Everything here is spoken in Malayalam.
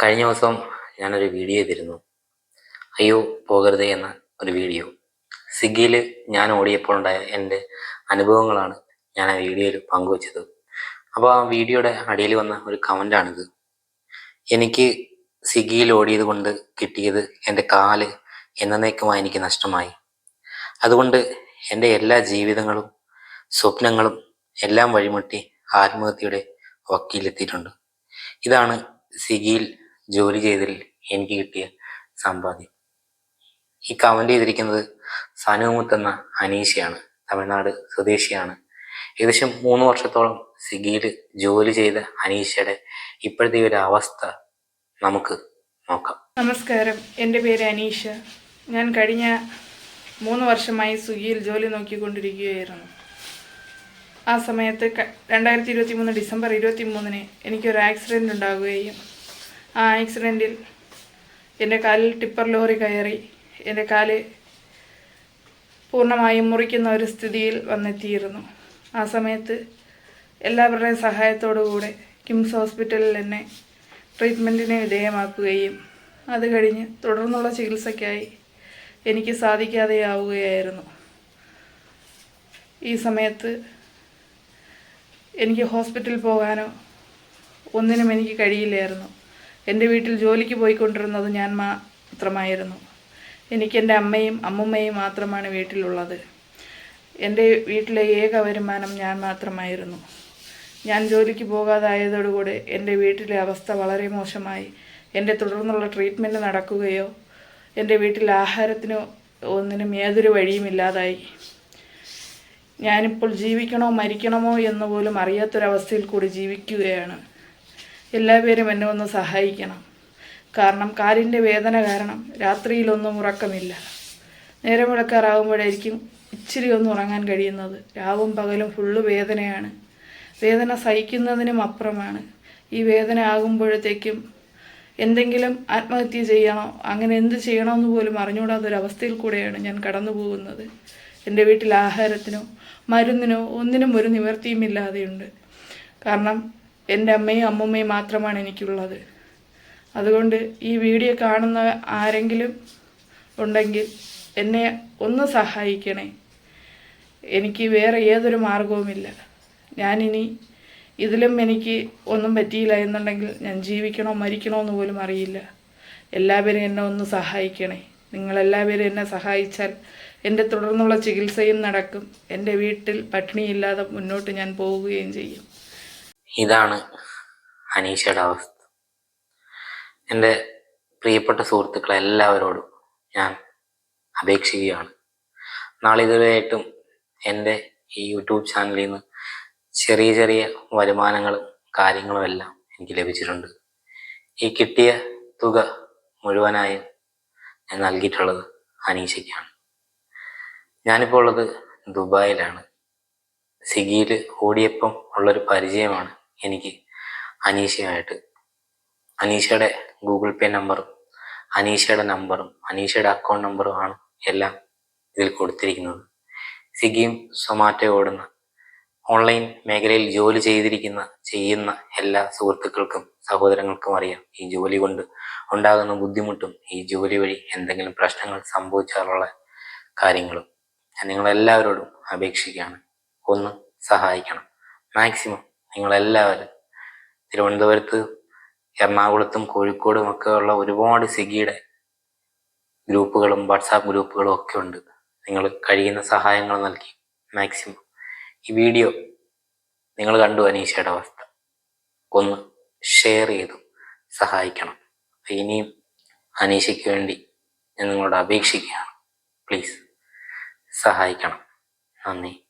കഴിഞ്ഞ ദിവസം ഞാനൊരു വീഡിയോ ചെയ്തിരുന്നു. അയ്യോ പോകരുതേ എന്ന ഒരു വീഡിയോ സ്വിഗ്ഗിയിൽ ഞാൻ ഓടിയപ്പോൾ ഉണ്ടായ എന്റെ അനുഭവങ്ങളാണ് ഞാൻ ആ വീഡിയോയിൽ പങ്കുവച്ചത്. അപ്പോൾ ആ വീഡിയോയുടെ അടിയിൽ വന്ന ഒരു കമന്റാണിത് എനിക്ക് സ്വിഗ്ഗിയിൽ ഓടിയത് കൊണ്ട് കിട്ടിയത് എന്റെ കാൽ എന്നേക്കുമായി എനിക്ക് നഷ്ടമായി. അതുകൊണ്ട് എന്റെ എല്ലാ ജീവിതങ്ങളും സ്വപ്നങ്ങളും എല്ലാം വഴിമുട്ടി ആത്മഹത്യയുടെ വക്കീലെത്തിയിട്ടുണ്ട് ഇതാണ് സ്വിഗ്ഗിയിൽ ജോലി ചെയ്തതിൽ എനിക്ക് കിട്ടിയ സമ്പാദ്യം. ഈ കമന്റ് ചെയ്തിരിക്കുന്നത് സനുമുത്ത് എന്ന അനീഷയാണ്. തമിഴ്നാട് സ്വദേശിയാണ്. ഏകദേശം മൂന്ന് വർഷത്തോളം സ്വിഗ്ഗിയിൽ ജോലി ചെയ്ത അനീഷയുടെ ഇപ്പോഴത്തെ ഒരു അവസ്ഥ നമുക്ക് നോക്കാം. നമസ്കാരം. എന്റെ പേര് അനീഷ. ഞാൻ കഴിഞ്ഞ മൂന്ന് വർഷമായി സ്വിഗ്ഗിയിൽ ജോലി നോക്കിക്കൊണ്ടിരിക്കുകയായിരുന്നു. ആ സമയത്ത് രണ്ടായിരത്തി ഇരുപത്തി മൂന്ന് ഡിസംബർ ഇരുപത്തി മൂന്നിന് എനിക്കൊരു ആക്സിഡന്റ് ഉണ്ടാവുകയും ആ ആക്സിഡന്റിൽ എന്റെ കാലിൽ ടിപ്പർ ലോറി കയറി. എന്റെ കാൽ പൂർണമായും മുറിക്കുന്ന ഒരു സ്ഥിതിയിൽ വന്നെത്തിയിരുന്നു. ആ സമയത്ത് എല്ലാവരുടെയും സഹായത്തോടുകൂടെ കിംസ് ഹോസ്പിറ്റലിൽ എന്നെ ട്രീറ്റ്മെന്റിന് വിധേയമാക്കുകയും അത് കഴിഞ്ഞ് തുടർന്നുള്ള ചികിത്സയ്ക്കായി എനിക്ക് സാധിക്കാതെയാവുകയായിരുന്നു. ഈ സമയത്ത് എനിക്ക് ഹോസ്പിറ്റലിൽ പോകാനോ ഒന്നിനും എനിക്ക് കഴിയില്ലായിരുന്നു. എന്റെ വീട്ടിൽ ജോലിക്ക് പോയിക്കൊണ്ടിരുന്നത് ഞാൻ മാത്രമായിരുന്നു. എനിക്ക് എന്റെ അമ്മയും അമ്മുമ്മയും മാത്രമാണ് വീട്ടിലുള്ളത്. എന്റെ വീട്ടിലെ ഏക വരുമാനം ഞാൻ മാത്രമായിരുന്നു. ഞാൻ ജോലിക്ക് പോകാതായതോടുകൂടി എന്റെ വീട്ടിലെ അവസ്ഥ വളരെ മോശമായി. എന്റെ തുടർന്നുള്ള ട്രീറ്റ്മെന്റ് നടക്കുകയോ എന്റെ വീട്ടിൽ ആഹാരത്തിനോ ഒന്നിനും യാതൊരു വഴിയുമില്ലാതായി. ഞാനിപ്പോൾ ജീവിക്കണോ മരിക്കണമോ എന്ന് പോലും അറിയാത്തൊരവസ്ഥയിൽ കൂടി ജീവിക്കുകയാണ്. എല്ലാവരും എന്നെ ഒന്ന് സഹായിക്കണം. കാരണം കാലിന്റെ വേദന കാരണം രാത്രിയിലൊന്നും ഉറക്കമില്ല. നേരം വിളക്കാറാകുമ്പോഴായിരിക്കും ഇച്ചിരി ഒന്ന് ഉറങ്ങാൻ കഴിയുന്നത്. രാവും പകലും ഫുള്ള് വേദനയാണ്. വേദന സഹിക്കുന്നതിനും അപ്പുറമാണ്. ഈ വേദന ആകുമ്പോഴത്തേക്കും എന്തെങ്കിലും ആത്മഹത്യ ചെയ്യണോ അങ്ങനെ എന്ത് ചെയ്യണമെന്ന് പോലും അറിഞ്ഞുകൂടാത്തൊരവസ്ഥയിൽ കൂടെയാണ് ഞാൻ കടന്നു പോകുന്നത്. എന്റെ വീട്ടിൽ ആഹാരത്തിനോ മരുന്നിനോ ഒന്നിനും ഒരു നിവർത്തിയുമില്ലാതെയുണ്ട് കാരണം എന്റെ അമ്മയും അമ്മൂമ്മയും മാത്രമാണ് എനിക്കുള്ളത്. അതുകൊണ്ട് ഈ വീഡിയോ കാണുന്ന ആരെങ്കിലും ഉണ്ടെങ്കിൽ എന്നെ ഒന്ന് സഹായിക്കണേ. എനിക്ക് വേറെ ഏതൊരു മാർഗവുമില്ല ഞാനിനി ഇതിലും എനിക്ക് ഒന്നും പറ്റിയില്ല എന്നുണ്ടെങ്കിൽ ഞാൻ ജീവിക്കണോ മരിക്കണോ എന്ന് പോലും അറിയില്ല. എല്ലാവരും എന്നെ ഒന്ന് സഹായിക്കണേ. നിങ്ങളെല്ലാവരും എന്നെ സഹായിച്ചാൽ എന്റെ തുടർന്നുള്ള ചികിത്സയും നടക്കും. എന്റെ വീട്ടിൽ പട്ടിണിയില്ലാതെ മുന്നോട്ട് ഞാൻ പോവുകയും ചെയ്യും. ഇതാണ് അനീഷയുടെ അവസ്ഥ. എന്റെ പ്രിയപ്പെട്ട സുഹൃത്തുക്കളെ എല്ലാവരോടും ഞാൻ അപേക്ഷിക്കുകയാണ്. നാളിതുവരെയായിട്ടും എന്റെ ഈ യൂട്യൂബ് ചാനലിൽ നിന്ന് ചെറിയ ചെറിയ വരുമാനങ്ങളും കാര്യങ്ങളും എല്ലാം എനിക്ക് ലഭിച്ചിട്ടുണ്ട്. ഈ കിട്ടിയ തുക മുഴുവനായും ഞാൻ നൽകിയിട്ടുള്ളത് അനീഷയ്ക്കാണ്. ഞാനിപ്പോൾ ഉള്ളത് ദുബായിലാണ്. സ്വിഗ്ഗിയിൽ ഓടിയപ്പം ഉള്ളൊരു പരിചയമാണ് എനിക്ക് അനീഷയുമായിട്ട്. അനീഷയുടെ ഗൂഗിൾ പേ നമ്പറും അനീഷയുടെ നമ്പറും അനീഷയുടെ അക്കൗണ്ട് നമ്പറുമാണ് എല്ലാം ഇതിൽ കൊടുത്തിരിക്കുന്നത്. സ്വിഗ്ഗിയും സൊമാറ്റോ ഓടുന്ന ഓൺലൈൻ മേഖലയിൽ ജോലി ചെയ്തിരിക്കുന്ന ചെയ്യുന്ന എല്ലാ സുഹൃത്തുക്കൾക്കും സഹോദരങ്ങൾക്കും അറിയാം ഈ ജോലി കൊണ്ട് ഉണ്ടാകുന്ന ബുദ്ധിമുട്ടും ഈ ജോലി വഴി എന്തെങ്കിലും പ്രശ്നങ്ങൾ സംഭവിച്ചാലുള്ള കാര്യങ്ങളും. ഞാൻ നിങ്ങളെല്ലാവരോടും അപേക്ഷിക്കുകയാണ്. ഒന്ന് സഹായിക്കണം. മാക്സിമം നിങ്ങളെല്ലാവരും തിരുവനന്തപുരത്ത് എറണാകുളത്തും കോഴിക്കോടും ഒക്കെ ഉള്ള ഒരുപാട് സ്വിഗ്ഗിയുടെ ഗ്രൂപ്പുകളും വാട്സാപ്പ് ഗ്രൂപ്പുകളും ഒക്കെ ഉണ്ട്. നിങ്ങൾ കഴിയുന്ന സഹായങ്ങൾ നൽകി. മാക്സിമം ഈ വീഡിയോ നിങ്ങൾ കണ്ടു അനീഷയുടെ അവസ്ഥ. ഒന്ന് ഷെയർ ചെയ്തു. സഹായിക്കണം. ഇനിയും അനീഷയ്ക്ക് വേണ്ടി ഞാൻ നിങ്ങളോട് അപേക്ഷിക്കുകയാണ്. പ്ലീസ് സഹായിക്കണം. നന്ദി.